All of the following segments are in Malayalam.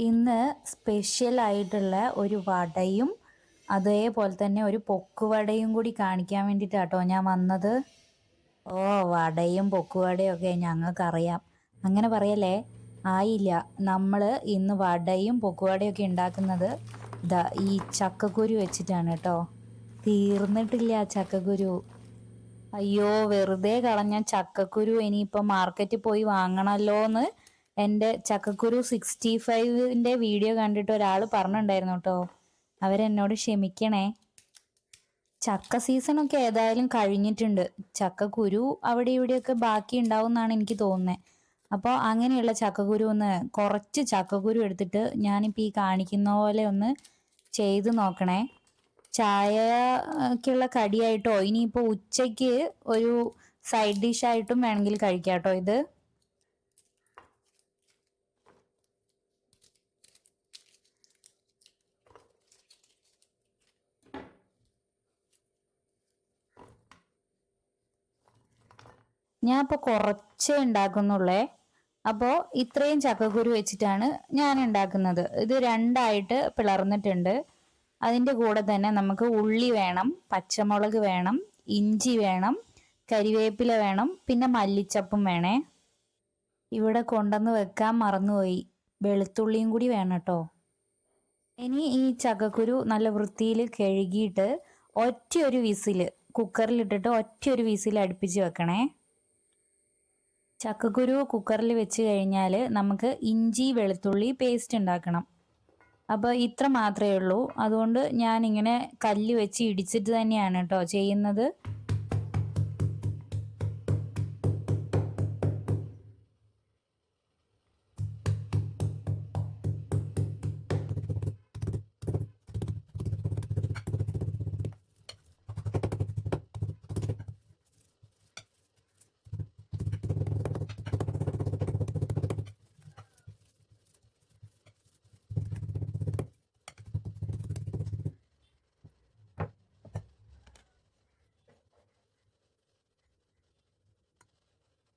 ഇന്ന് സ്പെഷ്യലായിട്ടുള്ള ഒരു വടയും അതേപോലെ തന്നെ ഒരു പൊക്കുവടയും കൂടി കാണിക്കാൻ വേണ്ടിയിട്ടാട്ടോ ഞാൻ വന്നത്. ഓ വടയും പൊക്കുവടയും ഒക്കെ ഞങ്ങൾക്കറിയാം. അങ്ങനെ പറയല്ലേ? ആയില്ല. നമ്മൾ ഇന്ന് വടയും പൊക്കുവടയും ഒക്കെ ഉണ്ടാക്കുന്നത് ദാ ഈ ചക്കക്കുരു വെച്ചിട്ടാണ് കേട്ടോ. തീർന്നിട്ടില്ല ചക്കക്കുരു. അയ്യോ വെറുതെ കളഞ്ഞ ചക്കക്കുരു ഇനിയിപ്പോൾ മാർക്കറ്റിൽ പോയി വാങ്ങണമല്ലോ എന്ന് എന്റെ ചക്കക്കുരു സിക്സ്റ്റി ഫൈവിന്റെ വീഡിയോ കണ്ടിട്ട് ഒരാൾ പറഞ്ഞിട്ടുണ്ടായിരുന്നു കേട്ടോ. അവരെന്നോട് ക്ഷമിക്കണേ. ചക്ക സീസണൊക്കെ ഏതായാലും കഴിഞ്ഞിട്ടുണ്ട്. ചക്കക്കുരു അവിടെ ഇവിടെയൊക്കെ ബാക്കി ഉണ്ടാവും എന്നാണ് എനിക്ക് തോന്നുന്നത് അപ്പോൾ അങ്ങനെയുള്ള ചക്കക്കുരു ഒന്ന് കുറച്ച് ചക്കക്കുരു എടുത്തിട്ട് ഞാനിപ്പോൾ ഈ കാണിക്കുന്ന പോലെ ഒന്ന് ചെയ്ത് നോക്കണേ. ചായക്കുള്ള കടിയായിട്ടോ ഇനിയിപ്പോൾ ഉച്ചയ്ക്ക് ഒരു സൈഡ് ഡിഷായിട്ടും വേണമെങ്കിൽ കഴിക്കാം കേട്ടോ ഇത്. ഞാൻ ഇപ്പോൾ കുറച്ചേ ഉണ്ടാക്കുന്നുള്ളേ. അപ്പോൾ ഇത്രയും ചക്കക്കുരു വെച്ചിട്ടാണ് ഞാൻ ഉണ്ടാക്കുന്നത് ഇത് രണ്ടായിട്ട് പിളർന്നിട്ടുണ്ട്. അതിന്റെ കൂടെ തന്നെ നമുക്ക് ഉള്ളി വേണം പച്ചമുളക് വേണം ഇഞ്ചി വേണം കരിവേപ്പില വേണം പിന്നെ മല്ലിച്ചപ്പും വേണേ. ഇവിടെ കൊണ്ടുവന്ന് വെക്കാൻ മറന്നുപോയി. വെളുത്തുള്ളിയും കൂടി വേണം കേട്ടോ. ഇനി ഈ ചക്കക്കുരു നല്ല വൃത്തിയിൽ കഴുകിയിട്ട് ഒറ്റയൊരു വിസിൽ കുക്കറിലിട്ടിട്ട് ഒറ്റയൊരു വിസിൽ അടുപ്പിച്ച് വെക്കണേ. ചക്കക്കുരു കുക്കറിൽ വെച്ച് കഴിഞ്ഞാൽ നമുക്ക് ഇഞ്ചി വെളുത്തുള്ളി പേസ്റ്റ് ഉണ്ടാക്കണം. അപ്പോൾ ഇത്ര മാത്രമേ ഉള്ളൂ. അതുകൊണ്ട് ഞാനിങ്ങനെ കല്ല് വെച്ച് ഇടിച്ചിട്ട് തന്നെയാണ് കേട്ടോ ചെയ്യുന്നത്.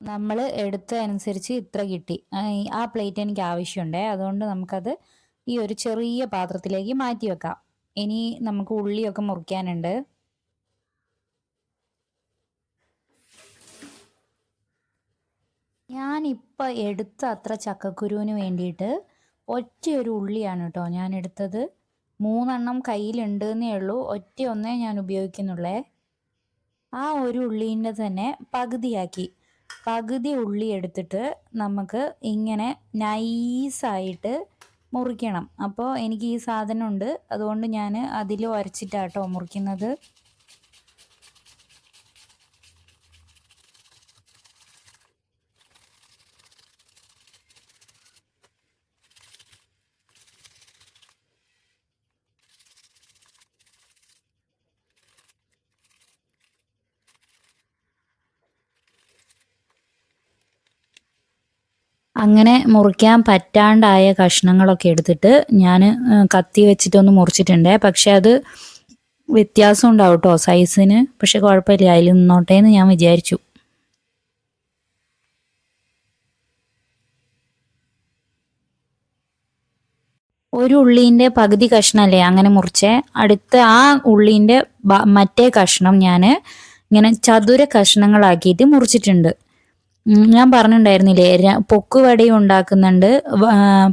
നമ്മൾ എടുത്തതനുസരിച്ച് ഇത്ര കിട്ടി. ആ പ്ലേറ്റ് എനിക്ക് ആവശ്യമുണ്ടേ. അതുകൊണ്ട് നമുക്കത് ഈ ഒരു ചെറിയ പാത്രത്തിലേക്ക് മാറ്റി വെക്കാം. ഇനി നമുക്ക് ഉള്ളിയൊക്കെ മുറിക്കാനുണ്ട്. ഞാനിപ്പോൾ എടുത്ത അത്ര ചക്കക്കുരുവിന് വേണ്ടിയിട്ട് ഒരു ഉള്ളിയാണ് കേട്ടോ ഞാൻ എടുത്തത് മൂന്നെണ്ണം കയ്യിലുണ്ട് എന്നേ ഉള്ളൂ. ഒറ്റ ഒന്നേ ഞാൻ ഉപയോഗിക്കുന്നുള്ളേ. ആ ഒരു ഉള്ളീന്റെ തന്നെ പകുതിയാക്കി. പകുതി ഉള്ളി എടുത്തിട്ട് നമുക്ക് ഇങ്ങനെ നൈസായിട്ട് മുറിക്കണം. അപ്പോൾ എനിക്ക് ഈ സാധനം ഉണ്ട്. അതുകൊണ്ട് ഞാൻ അതിൽ ഉരച്ചിട്ടാട്ടോ മുറിക്കുന്നത്. അങ്ങനെ മുറിക്കാൻ പറ്റാണ്ടായ കഷ്ണങ്ങളൊക്കെ എടുത്തിട്ട് ഞാൻ കത്തി വെച്ചിട്ടൊന്ന് മുറിച്ചിട്ടുണ്ട്. പക്ഷെ അത് വ്യത്യാസം ഉണ്ടാവും കേട്ടോ സൈസിന്? പക്ഷെ കുഴപ്പമില്ല അതിൽ നിന്നോട്ടെ എന്ന് ഞാൻ വിചാരിച്ചു. ഒരു ഉള്ളീന്റെ പകുതി കഷ്ണമല്ലേ അങ്ങനെ മുറിച്ചേ? അടുത്ത ആ ഉള്ളീന്റെ മറ്റേ കഷ്ണം ഞാൻ ഇങ്ങനെ ചതുര കഷ്ണങ്ങളാക്കിയിട്ട് മുറിച്ചിട്ടുണ്ട്. ഞാൻ പറഞ്ഞിട്ടുണ്ടായിരുന്നില്ലേ പൊക്ക് വടയും ഉണ്ടാക്കുന്നുണ്ട്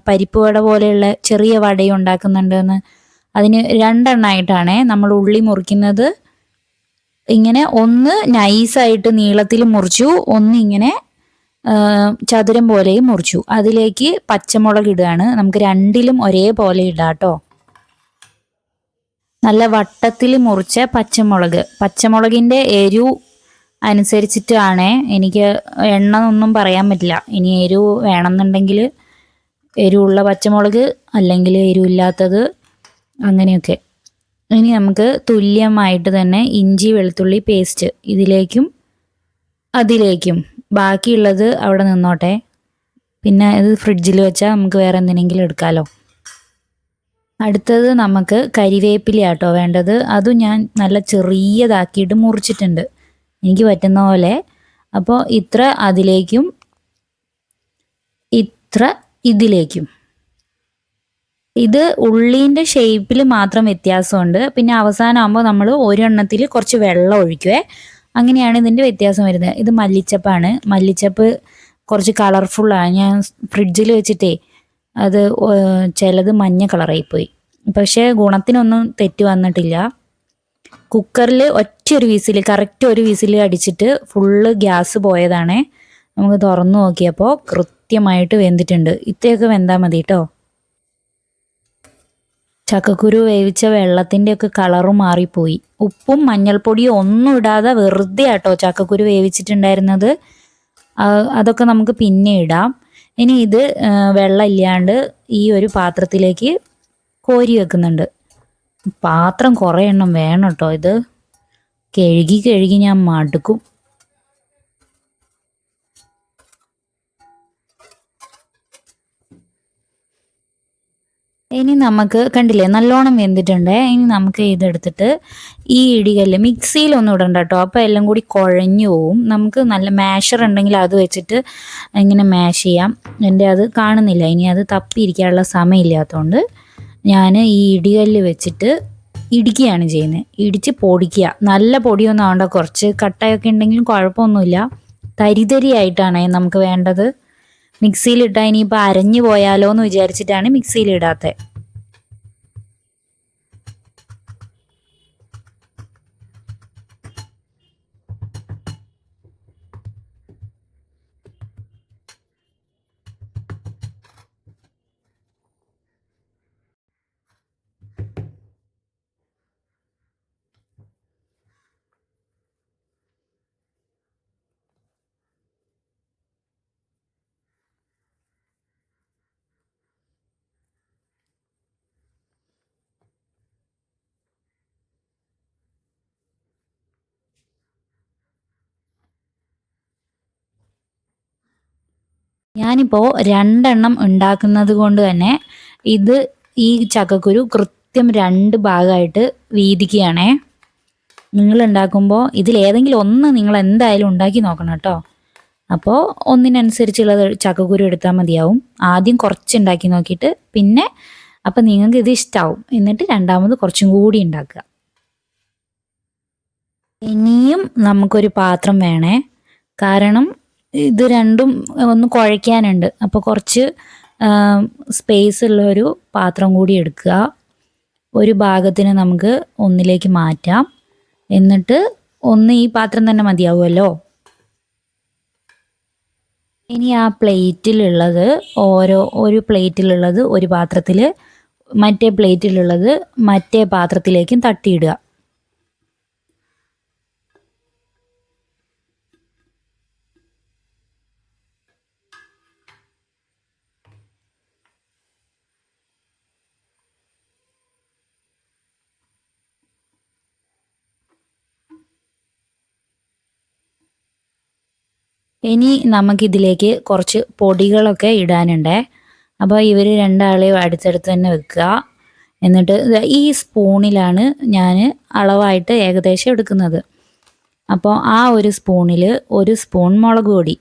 പരിപ്പ് വട പോലെയുള്ള ചെറിയ വടയും ഉണ്ടാക്കുന്നുണ്ട് എന്ന് അതിന് രണ്ടെണ്ണമായിട്ടാണേ നമ്മൾ ഉള്ളി മുറിക്കുന്നത്. ഇങ്ങനെ ഒന്ന് നൈസായിട്ട് നീളത്തിൽ മുറിച്ചു ഒന്ന് ഇങ്ങനെ ചതുരം പോലെയും മുറിച്ചു. അതിലേക്ക് പച്ചമുളക് ഇടുകയാണ്. നമുക്ക് രണ്ടിലും ഒരേപോലെ ഇടാം കേട്ടോ നല്ല വട്ടത്തിൽ മുറിച്ച പച്ചമുളക്. പച്ചമുളകിന്റെ എരിവ് അനുസരിച്ചിട്ടാണ് എനിക്ക് എണ്ണ ഒന്നും പറയാൻ പറ്റില്ല. ഇനി എരിവ് വേണമെന്നുണ്ടെങ്കിൽ എരിവുള്ള പച്ചമുളക് അല്ലെങ്കിൽ എരിവില്ലാത്തത് അങ്ങനെയൊക്കെ. ഇനി നമുക്ക് തുല്യമായിട്ട് തന്നെ ഇഞ്ചി വെളുത്തുള്ളി പേസ്റ്റ് ഇതിലേക്കും അതിലേക്കും. ബാക്കിയുള്ളത് അവിടെ നിന്നോട്ടെ. പിന്നെ ഇത് ഫ്രിഡ്ജിൽ വെച്ചാൽ നമുക്ക് വേറെ എന്തിനെങ്കിലും എടുക്കാമല്ലോ അടുത്തത് നമുക്ക് കരിവേപ്പില ആട്ടോ വേണ്ടത്. അതും ഞാൻ നല്ല ചെറിയതാക്കിയിട്ട് മുറിച്ചിട്ടുണ്ട്. എനിക്ക് പറ്റുന്ന പോലെ. അപ്പോൾ ഇത്ര അതിലേക്കും ഇത്ര ഇതിലേക്കും. ഇത് ഉള്ളീന്റെ ഷേപ്പിൽ മാത്രം വ്യത്യാസമുണ്ട്. പിന്നെ അവസാനമാകുമ്പോൾ നമ്മൾ ഒരെണ്ണത്തിൽ കുറച്ച് വെള്ളം ഒഴിക്കുവേ. അങ്ങനെയാണ് ഇതിന്റെ വ്യത്യാസം വരുന്നത്. ഇത് മല്ലിച്ചപ്പാണ്. മല്ലിച്ചപ്പ് കുറച്ച് കളർഫുള്ളാണ് ഞാൻ ഫ്രിഡ്ജിൽ വെച്ചിട്ടേ അത് ചിലത് മഞ്ഞ കളറായിപ്പോയി പക്ഷേ ഗുണത്തിനൊന്നും തെറ്റ് വന്നിട്ടില്ല. കുക്കറിൽ ഒറ്റ ഒരു വിസിൽ കറക്റ്റ് ഒരു വിസിൽ അടിച്ചിട്ട് ഫുള്ള് ഗ്യാസ് പോയതാണേ. നമുക്ക് തുറന്നു നോക്കിയപ്പോൾ കൃത്യമായിട്ട് വെന്തിട്ടുണ്ട്. ഇത്രയൊക്കെ വെന്താൽ മതി കേട്ടോ ചക്കക്കുരു വേവിച്ച വെള്ളത്തിന്റെ ഒക്കെ കളറ് മാറിപ്പോയി. ഉപ്പും മഞ്ഞൾപ്പൊടിയും ഒന്നും ഇടാതെ വെറുതെ ആട്ടോ ചക്കക്കുരു വേവിച്ചിട്ടുണ്ടായിരുന്നത്. അതൊക്കെ നമുക്ക് പിന്നെ ഇടാം. ഇനി ഇത് വെള്ളം ഇല്ലാണ്ട് ഈ ഒരു പാത്രത്തിലേക്ക് കോരി വെക്കുന്നുണ്ട്. പാത്രം കുറേ എണ്ണം വേണം കേട്ടോ ഇത്. കഴുകി കഴുകി ഞാൻ മടുക്കും. ഇനി നമുക്ക് കണ്ടില്ലേ നല്ലോണം വെന്തിട്ടുണ്ട്. ഇനി നമുക്ക് ഇതെടുത്തിട്ട് ഈ ഇടികല്ല് മിക്സിയിലൊന്നും ഇടണ്ട കേട്ടോ അപ്പോൾ എല്ലാം കൂടി കുഴഞ്ഞു പോവും. നമുക്ക് നല്ല മാഷർ ഉണ്ടെങ്കിൽ അത് വെച്ചിട്ട് ഇങ്ങനെ മാഷ് ചെയ്യാം. എന്റെ അത് കാണുന്നില്ല. ഇനി അത് തപ്പിയിരിക്കാനുള്ള സമയമില്ലാത്തതുകൊണ്ട് ഞാൻ ഈ ഇടികല്ല് വെച്ചിട്ട് ഇടിക്കുകയാണ് ചെയ്യുന്നത് ഇടിച്ച് പൊടിക്കുക. നല്ല പൊടിയൊന്നും ആവണ്ട. കുറച്ച് കട്ടയൊക്കെ ഉണ്ടെങ്കിലും കുഴപ്പമൊന്നുമില്ല. തരിതരിയായിട്ടാണ് നമുക്ക് വേണ്ടത്. മിക്സിയിലിട്ടാൽ ഇനിയിപ്പോൾ അരഞ്ഞു പോയാലോ എന്ന് വിചാരിച്ചിട്ടാണ് മിക്സിയിലിടാത്തത് ഞാനിപ്പോൾ രണ്ടെണ്ണം ഉണ്ടാക്കുന്നത് കൊണ്ട് തന്നെ ഇത് ഈ ചക്കക്കുരു കൃത്യം രണ്ട് ഭാഗമായിട്ട് വീതിക്കുകയാണേ. നിങ്ങൾ ഉണ്ടാക്കുമ്പോൾ ഇതിലേതെങ്കിലും ഒന്ന് നിങ്ങൾ എന്തായാലും ഉണ്ടാക്കി നോക്കണം കേട്ടോ. അപ്പോൾ ഒന്നിനനുസരിച്ചുള്ളത് ചക്കക്കുരു എടുത്താൽ മതിയാവും. ആദ്യം കുറച്ച് ഉണ്ടാക്കി നോക്കിയിട്ട് പിന്നെ അപ്പം നിങ്ങൾക്ക് ഇത് ഇഷ്ടാവും. എന്നിട്ട് രണ്ടാമത് കുറച്ചും കൂടി ഉണ്ടാക്കുക. ഇനിയും നമുക്കൊരു പാത്രം വേണേ. കാരണം ഇത് രണ്ടും ഒന്ന് കുഴയ്ക്കാനുണ്ട്. അപ്പോൾ കുറച്ച് സ്പേസ് ഉള്ള ഒരു പാത്രം കൂടി എടുക്കുക. ഒരു ഭാഗത്തിന് നമുക്ക് ഒന്നിലേക്ക് മാറ്റാം. എന്നിട്ട് ഒന്ന് ഈ പാത്രം തന്നെ മതിയാവുമല്ലോ? ഇനി ആ പ്ലേറ്റിലുള്ളത് ഓരോ ഒരു പ്ലേറ്റിലുള്ളത് ഒരു പാത്രത്തിൽ മറ്റേ പ്ലേറ്റിലുള്ളത് മറ്റേ പാത്രത്തിലേക്കും തട്ടിയിടുക. ഇനി നമുക്കിതിലേക്ക് കുറച്ച് പൊടികളൊക്കെ ഇടാനുണ്ടേ. അപ്പോൾ ഇവർ രണ്ടാളെയും അടുത്തടുത്ത് തന്നെ വെക്കുക. എന്നിട്ട് ഈ സ്പൂണിലാണ് ഞാൻ അളവായിട്ട് ഏകദേശം എടുക്കുന്നത്. അപ്പോൾ ആ ഒരു സ്പൂണിൽ ഒരു സ്പൂൺ മുളക് പൊടി.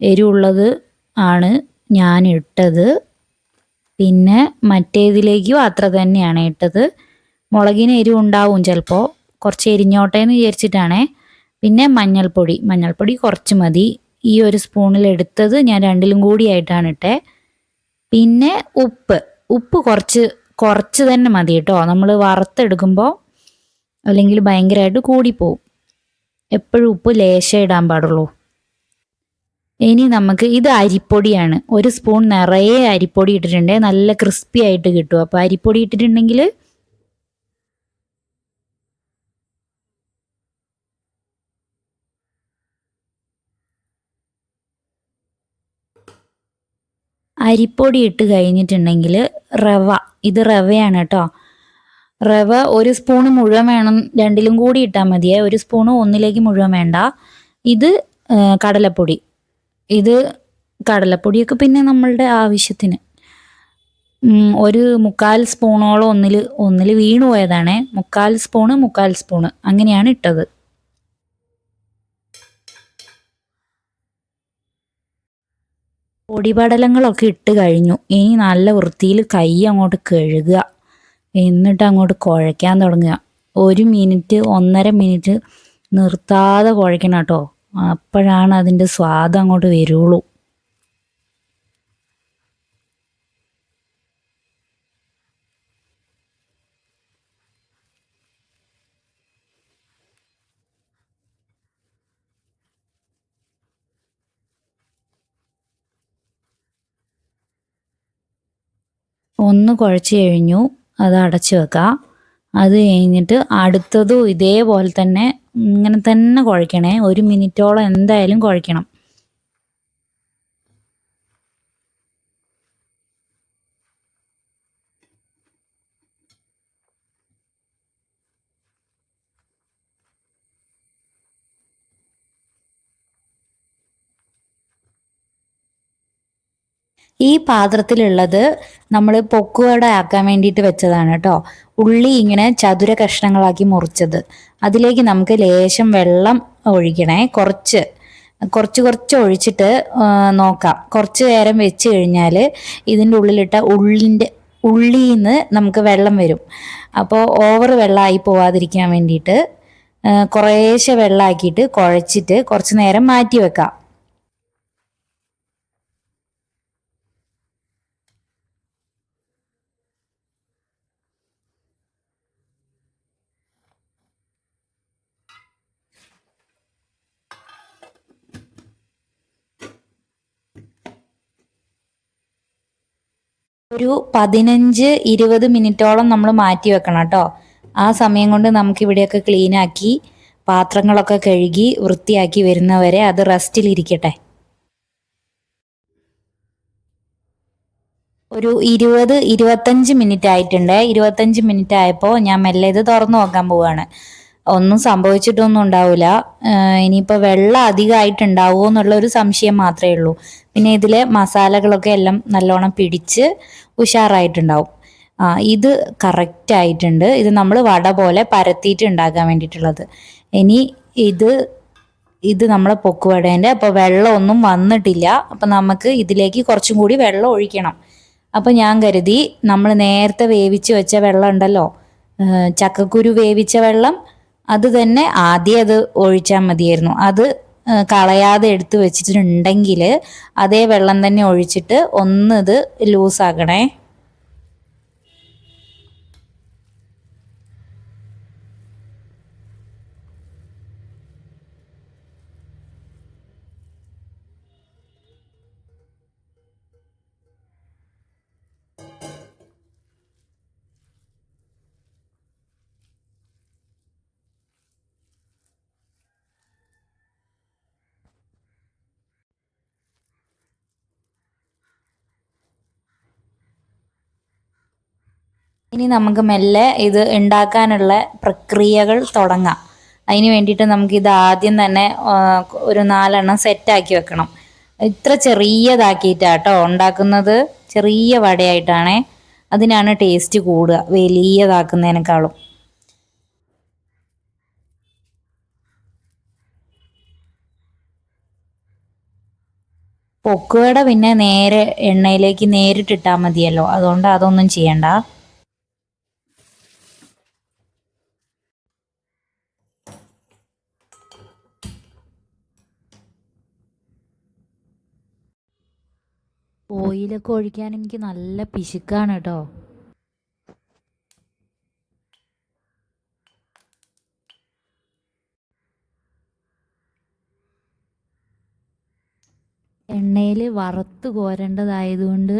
എരിവുള്ളത് ആണ് ഞാൻ ഇട്ടത്. പിന്നെ മറ്റേതിലേക്കും അത്ര തന്നെയാണ് ഇട്ടത്. മുളകിന് എരിവ് ഉണ്ടാവും ചിലപ്പോൾ കുറച്ച് എരിഞ്ഞോട്ടേന്ന് വിചാരിച്ചിട്ടാണേ. പിന്നെ മഞ്ഞൾപ്പൊടി. മഞ്ഞൾപ്പൊടി കുറച്ച് മതി. ഈ ഒരു സ്പൂണിൽ എടുത്തത് ഞാൻ രണ്ടിലും കൂടിയായിട്ടാണ് ഇട്ടേ. പിന്നെ ഉപ്പ്. ഉപ്പ് കുറച്ച് കുറച്ച് തന്നെ മതി കേട്ടോ. നമ്മൾ വറുത്തെടുക്കുമ്പോൾ അല്ലെങ്കിൽ ഭയങ്കരമായിട്ട് കൂടിപ്പോവും. എപ്പോഴും ഉപ്പ് ലേശം ഇടാൻ പാടുള്ളൂ. ഇനി നമുക്ക് ഇത് അരിപ്പൊടിയാണ്. ഒരു സ്പൂൺ നിറയെ അരിപ്പൊടി ഇട്ടിട്ടുണ്ട്. നല്ല ക്രിസ്പി ആയിട്ട് കിട്ടും. അപ്പോൾ അരിപ്പൊടി ഇട്ടിട്ടുണ്ടെങ്കിൽ അരിപ്പൊടി ഇട്ട് കഴിഞ്ഞിട്ടുണ്ടെങ്കിൽ റവ. ഇത് റവയാണ് കേട്ടോ. റവ ഒരു സ്പൂണ് മുഴുവൻ വേണം. രണ്ടിലും കൂടി ഇട്ടാൽ മതിയേ. ഒരു സ്പൂണ് ഒന്നിലേക്ക് മുഴുവൻ വേണ്ട. ഇത് കടലപ്പൊടി. ഇത് കടലപ്പൊടിയൊക്കെ പിന്നെ നമ്മളുടെ ആവശ്യത്തിന്. ഒരു മുക്കാൽ സ്പൂണോളം ഒന്നിൽ ഒന്നിൽ വീണു പോയതാണേ മുക്കാൽ സ്പൂണ് മുക്കാൽ സ്പൂണ്. അങ്ങനെയാണ് ഇട്ടത്. പൊടിപടലങ്ങളൊക്കെ ഇട്ട് കഴിഞ്ഞു. ഇനി നല്ല വൃത്തിയിൽ കൈ അങ്ങോട്ട് കഴുകുക. എന്നിട്ട് അങ്ങോട്ട് കുഴയ്ക്കാൻ തുടങ്ങുക. ഒരു മിനിറ്റ് ഒന്നര മിനിറ്റ് നിർത്താതെ കുഴയ്ക്കണം കേട്ടോ. അപ്പോഴാണ് അതിന്റെ സ്വാദ് അങ്ങോട്ട് വരുള്ളൂ. ഒന്ന് കുഴച്ച് കഴിഞ്ഞു അത് അടച്ചു വെക്കുക അത് കഴിഞ്ഞിട്ട് അടുത്തതും ഇതേപോലെ തന്നെ ഇങ്ങനെ തന്നെ കുഴക്കണേ ഒരു മിനിറ്റോളം എന്തായാലും കുഴക്കണം ഈ പാത്രത്തിലുള്ളത് നമ്മൾ പൊക്കുവട ആക്കാൻ വേണ്ടിയിട്ട് വെച്ചതാണ് കേട്ടോ ഉള്ളി ഇങ്ങനെ ചതുര കഷ്ണങ്ങളാക്കി മുറിച്ചത്. അതിലേക്ക് നമുക്ക് ലേശം വെള്ളം ഒഴിക്കണേ. കുറച്ച് കുറച്ച് കുറച്ച് ഒഴിച്ചിട്ട് നോക്കാം. കുറച്ച് നേരം വെച്ച് കഴിഞ്ഞാൽ ഇതിന്റെ ഉള്ളിലിട്ട ഉള്ളിന്റെ ഉള്ളിയിൽ നിന്ന് നമുക്ക് വെള്ളം വരും. അപ്പോൾ ഓവർ വെള്ളമായി പോവാതിരിക്കാൻ വേണ്ടിയിട്ട് കുറേശ്ശെ വെള്ളമാക്കിയിട്ട് കുഴച്ചിട്ട് കുറച്ച് നേരം മാറ്റി വെക്കാം. ഒരു പതിനഞ്ച് ഇരുപത് മിനിറ്റോളം നമ്മൾ മാറ്റി വെക്കണം കേട്ടോ. ആ സമയം കൊണ്ട് നമുക്ക് ഇവിടെയൊക്കെ ക്ലീൻ ആക്കി പാത്രങ്ങളൊക്കെ കഴുകി വൃത്തിയാക്കി വരുന്നവരെ അത് റെസ്റ്റിലിരിക്കട്ടെ ഒരു ഇരുപത് ഇരുപത്തഞ്ച് മിനിറ്റ് ആയിട്ടുണ്ട്. ഇരുപത്തഞ്ച് മിനിറ്റ് ആയപ്പോൾ ഞാൻ മെല്ലെ ഇത് തുറന്നു നോക്കാൻ പോവാണ്. ഒന്നും സംഭവിച്ചിട്ടൊന്നും ഉണ്ടാവില്ല ഇനിയിപ്പോൾ വെള്ളം അധികമായിട്ടുണ്ടാവുമോ എന്നുള്ള ഒരു സംശയം മാത്രമേ ഉള്ളൂ. പിന്നെ ഇതിലെ മസാലകളൊക്കെ എല്ലാം നല്ലോണം പിടിച്ച് ഉഷാറായിട്ടുണ്ടാവും. ആ ഇത് കറക്റ്റ് ആയിട്ടുണ്ട്. ഇത് നമ്മൾ വട പോലെ പരത്തിയിട്ട് ഉണ്ടാക്കാൻ വേണ്ടിയിട്ടുള്ളത്. ഇനി ഇത് ഇത് നമ്മളെ പൊക്കുവടേന്റെ അപ്പോൾ വെള്ളമൊന്നും വന്നിട്ടില്ല. അപ്പോൾ നമുക്ക് ഇതിലേക്ക് കുറച്ചും കൂടി വെള്ളം ഒഴിക്കണം. അപ്പോൾ ഞാൻ കരുതി നമ്മൾ നേരത്തെ വേവിച്ച് വെച്ച വെള്ളം ഉണ്ടല്ലോ. ചക്കക്കുരു വേവിച്ച വെള്ളം അത് തന്നെ ആദ്യം അത് ഒഴിച്ചാൽ മതിയായിരുന്നു. അത് കളയാതെ എടുത്തു വെച്ചിട്ടുണ്ടെങ്കിൽ അതേ വെള്ളം തന്നെ ഒഴിച്ചിട്ട് ഒന്ന് ഇത് ലൂസാക്കണേ ഇനി നമുക്ക് മെല്ലെ ഇത് ഉണ്ടാക്കാനുള്ള പ്രക്രിയകൾ തുടങ്ങാം. അതിന് വേണ്ടിയിട്ട് നമുക്ക് ഇത് ആദ്യം തന്നെ ഒരു നാലെണ്ണം സെറ്റാക്കി വെക്കണം. ഇത്ര ചെറിയതാക്കിയിട്ടാട്ടോ ഉണ്ടാക്കുന്നത്. ചെറിയ വടയായിട്ടാണേ. അതിനാണ് ടേസ്റ്റ് കൂടുക വലിയതാക്കുന്നതിനേക്കാളും. പൊക്കുവട പിന്നെ നേരെ എണ്ണയിലേക്ക് നേരിട്ടിട്ടാൽ മതിയല്ലോ. അതുകൊണ്ട് അതൊന്നും ചെയ്യണ്ട. ഓയിലൊക്കെ ഒഴിക്കാൻ എനിക്ക് നല്ല പിശുക്കാണ് കേട്ടോ. എണ്ണയിൽ വറുത്ത് കോരേണ്ടതായതുകൊണ്ട്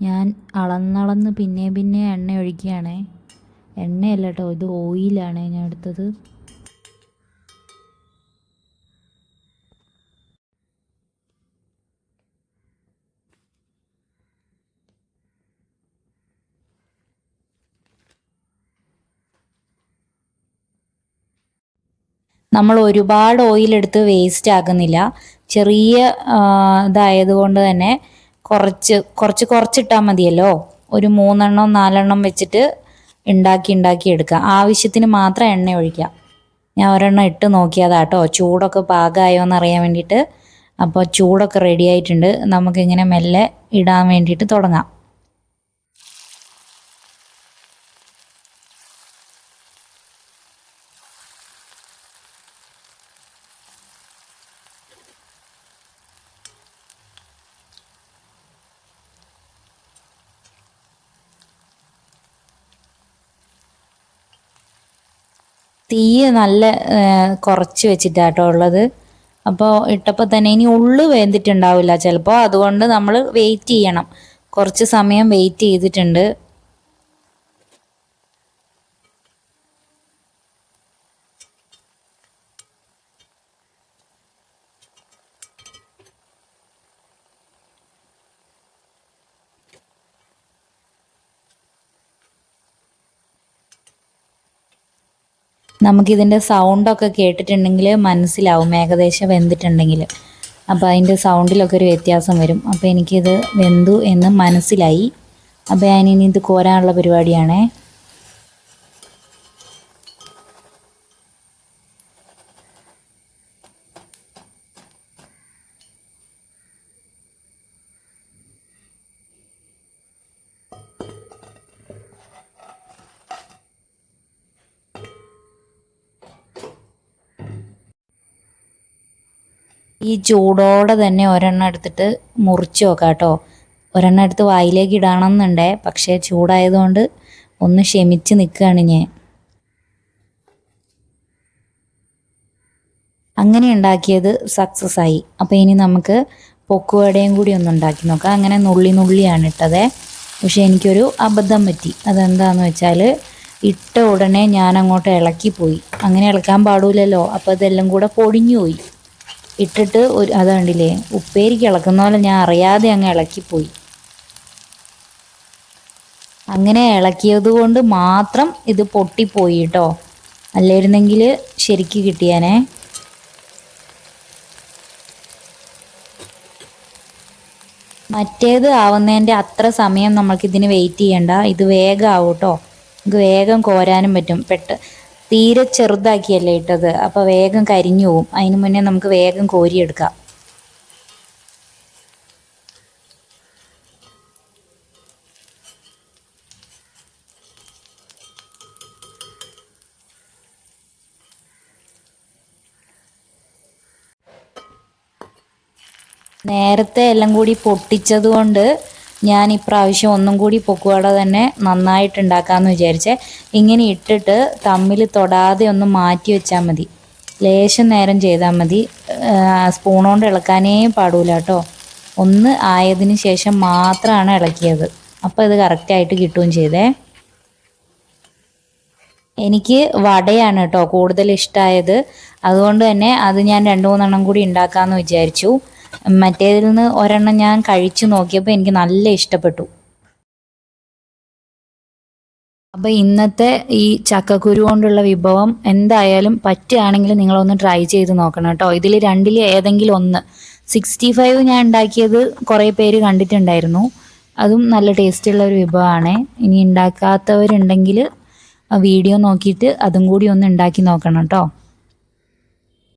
ഞാൻ അളന്നളന്ന് പിന്നെ പിന്നെ എണ്ണ ഒഴിക്കുകയാണേ. എണ്ണയല്ല കേട്ടോ ഇത് ഓയിലാണ് ഞാൻ എടുത്തത്. നമ്മൾ ഒരുപാട് ഓയിൽ എടുത്ത് വേസ്റ്റ് ആക്കുന്നില്ല. ചെറിയ ഇതായതുകൊണ്ട് തന്നെ കുറച്ച് കുറച്ച് കുറച്ചിട്ടാൽ മതിയല്ലോ. ഒരു മൂന്നെണ്ണം നാലെണ്ണം വെച്ചിട്ട് ഉണ്ടാക്കി ഉണ്ടാക്കി എടുക്കുക. ആവശ്യത്തിന് മാത്രം എണ്ണ ഒഴിക്കുക. ഞാൻ ഒരെണ്ണം ഇട്ട് നോക്കിയതാട്ടോ. ചൂടൊക്കെ പാകമായോ എന്ന് അറിയാൻ വേണ്ടിയിട്ട്. അപ്പോൾ ചൂടൊക്കെ റെഡി ആയിട്ടുണ്ട്. നമുക്കിങ്ങനെ മെല്ലെ ഇടാൻ വേണ്ടിയിട്ട് തുടങ്ങാം. തീ നല്ല കുറച്ച് വെച്ചിട്ടാട്ടോ ഉള്ളത്. അപ്പോൾ ഇട്ടപ്പോൾ തന്നെ ഇനി ഉള്ളു വെന്തിട്ടുണ്ടാവില്ല ചിലപ്പോൾ അതുകൊണ്ട് നമ്മൾ വെയിറ്റ് ചെയ്യണം. കുറച്ച് സമയം വെയിറ്റ് ചെയ്തിട്ടുണ്ട്. നമുക്കിതിന്റെ സൗണ്ടൊക്കെ കേട്ടിട്ടുണ്ടെങ്കിൽ മനസ്സിലാവും ഏകദേശം വെന്തിട്ടുണ്ടെങ്കിൽ അപ്പോൾ അതിന്റെ സൗണ്ടിലൊക്കെ ഒരു വ്യത്യാസം വരും. അപ്പോൾ എനിക്കിത് വെന്തു എന്ന് മനസ്സിലായി. അപ്പോൾ ഞാനിനി ഇത് കോരാനുള്ള പരിപാടിയാണേ. ഈ ചൂടോടെ തന്നെ ഒരെണ്ണം എടുത്തിട്ട് മുറിച്ച് നോക്കാം കേട്ടോ ഒരെണ്ണം എടുത്ത് വായിലേക്ക് ഇടണമെന്നുണ്ടേ പക്ഷേ ചൂടായതുകൊണ്ട് ഒന്ന് ക്ഷമിച്ച് നിൽക്കുകയാണ് ഞാൻ. അങ്ങനെ ഉണ്ടാക്കിയത് സക്സസ് ആയി. അപ്പോൾ ഇനി നമുക്ക് പൊക്കുവടയും കൂടി ഒന്ന് ഉണ്ടാക്കി നോക്കാം. അങ്ങനെ നുള്ളി നുള്ളിയാണ് ഇട്ടത്. പക്ഷെ എനിക്കൊരു അബദ്ധം പറ്റി. അതെന്താന്ന് വെച്ചാൽ ഇട്ട ഉടനെ ഞാൻ അങ്ങോട്ട് ഇളക്കി പോയി അങ്ങനെ ഇളക്കാൻ പാടില്ലല്ലോ അപ്പോൾ ഇതെല്ലാം കൂടെ പൊടിഞ്ഞു പോയി ഇട്ടിട്ട് ഒരു അത് കണ്ടില്ലേ? ഉപ്പേരിക്ക് ഇളക്കുന്ന പോലെ ഞാൻ അറിയാതെ അങ്ങ് ഇളക്കിപ്പോയി. അങ്ങനെ ഇളക്കിയത് കൊണ്ട് മാത്രം ഇത് പൊട്ടിപ്പോയി കേട്ടോ അല്ലായിരുന്നെങ്കിൽ ശരിക്ക് കിട്ടിയാനേ. മറ്റേത് ആവുന്നതിന്റെ അത്ര സമയം നമ്മൾക്ക് നമ്മൾക്കിതിന് വെയിറ്റ് ചെയ്യണ്ട. ഇത് വേഗം ആവും കേട്ടോ നമുക്ക് വേഗം കോരാനും പറ്റും. പെട്ട് തീരെ ചെറുതാക്കിയല്ലേ ഇട്ടത്. അപ്പോൾ വേഗം കരിഞ്ഞു പോവും. അതിന് മുന്നേ നമുക്ക് വേഗം കോരിയെടുക്കാം. നേരത്തെ എല്ലാം കൂടി പൊട്ടിച്ചത് കൊണ്ട് ഞാൻ ഇപ്രാവശ്യം ഒന്നും കൂടി പൊക്കുവട തന്നെ നന്നായിട്ട് ഉണ്ടാക്കാമെന്ന് വിചാരിച്ചേ. ഇങ്ങനെ ഇട്ടിട്ട് തമ്മിൽ തൊടാതെ ഒന്ന് മാറ്റി വെച്ചാൽ മതി. ലേശം നേരം ചെയ്താൽ മതി. സ്പൂൺ ഇളക്കാനേ പാടൂല കേട്ടോ. ഒന്ന് ആയതിന് ശേഷം മാത്രമാണ് ഇളക്കിയത്. അപ്പോൾ ഇത് കറക്റ്റായിട്ട് കിട്ടുകയും ചെയ്തേ. എനിക്ക് വടയാണ് കേട്ടോ കൂടുതൽ ഇഷ്ടമായത് അതുകൊണ്ട് തന്നെ അത് ഞാൻ രണ്ട് മൂന്നെണ്ണം കൂടി ഉണ്ടാക്കാമെന്ന് വിചാരിച്ചു. മറ്റേതിൽ നിന്ന് ഒരെണ്ണം ഞാൻ കഴിച്ചു നോക്കിയപ്പോൾ എനിക്ക് നല്ല ഇഷ്ടപ്പെട്ടു. അപ്പോൾ ഇന്നത്തെ ഈ ചക്കക്കുരു കൊണ്ടുള്ള വിഭവം എന്തായാലും പറ്റുകയാണെങ്കിൽ നിങ്ങളൊന്ന് ട്രൈ ചെയ്ത് നോക്കണം കേട്ടോ. ഇതിൽ രണ്ടിൽ ഏതെങ്കിലും ഒന്ന്. സിക്സ്റ്റി ഫൈവ് ഞാൻ ഉണ്ടാക്കിയത് കുറേ പേര് കണ്ടിട്ടുണ്ടായിരുന്നു. അതും നല്ല ടേസ്റ്റുള്ള ഒരു വിഭവമാണ്. ഇനി ഉണ്ടാക്കാത്തവരുണ്ടെങ്കിൽ വീഡിയോ നോക്കിയിട്ട് അതും കൂടി ഒന്ന് ഉണ്ടാക്കി നോക്കണം കേട്ടോ.